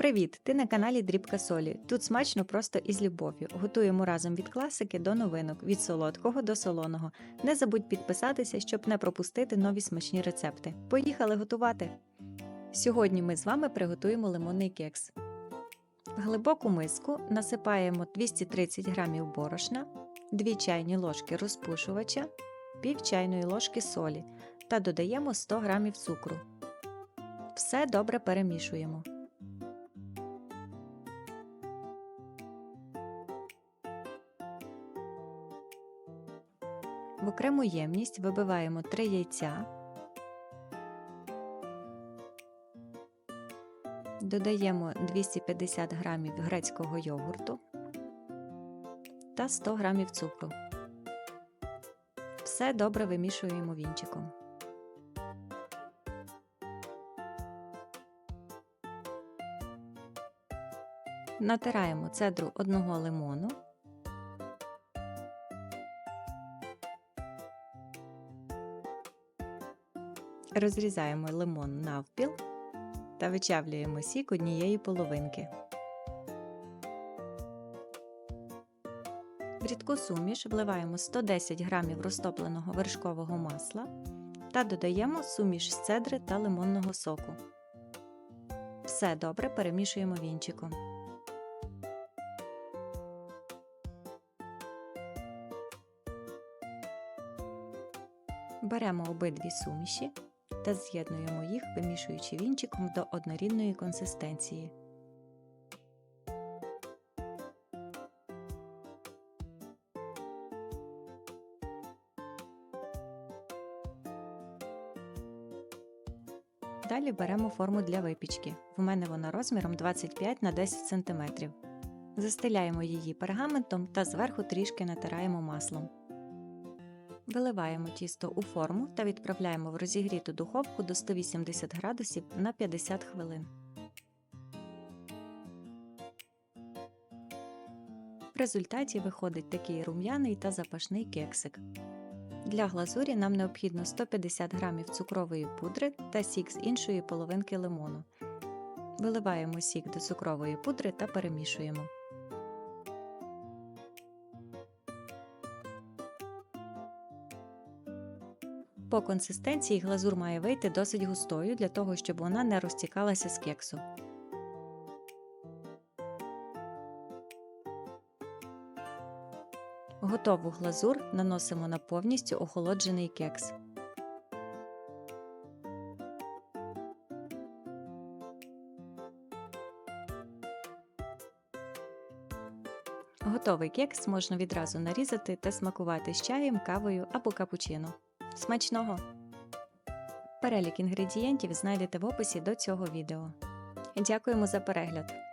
Привіт! Ти на каналі Дрібка Солі. Тут смачно просто і з любов'ю. Готуємо разом від класики до новинок, від солодкого до солоного. Не забудь підписатися, щоб не пропустити нові смачні рецепти. Поїхали готувати! Сьогодні ми з вами приготуємо лимонний кекс. В глибоку миску насипаємо 230 г борошна, 2 чайні ложки розпушувача, пів чайної ложки солі та додаємо 100 г цукру. Все добре перемішуємо. В окрему ємність вибиваємо 3 яйця, додаємо 250 г грецького йогурту та 100 г цукру. Все добре вимішуємо вінчиком. Натираємо цедру одного лимону. Розрізаємо лимон навпіл та вичавлюємо сік однієї половинки. В рідку суміш вливаємо 110 г розтопленого вершкового масла та додаємо суміш з цедри та лимонного соку. Все добре перемішуємо вінчиком. Беремо обидві суміші та з'єднуємо їх, вимішуючи вінчиком до однорідної консистенції. Далі беремо форму для випічки. В мене вона розміром 25 на 10 см. Застеляємо її пергаментом та зверху трішки натираємо маслом. Виливаємо тісто у форму та відправляємо в розігріту духовку до 180 градусів на 50 хвилин. В результаті виходить такий рум'яний та запашний кексик. Для глазурі нам необхідно 150 г цукрової пудри та сік з іншої половинки лимону. Виливаємо сік до цукрової пудри та перемішуємо. По консистенції глазур має вийти досить густою для того, щоб вона не розтікалася з кексу. Готову глазур наносимо на повністю охолоджений кекс. Готовий кекс можна відразу нарізати та смакувати з чаєм, кавою або капучино. Смачного! Перелік інгредієнтів знайдете в описі до цього відео. Дякуємо за перегляд!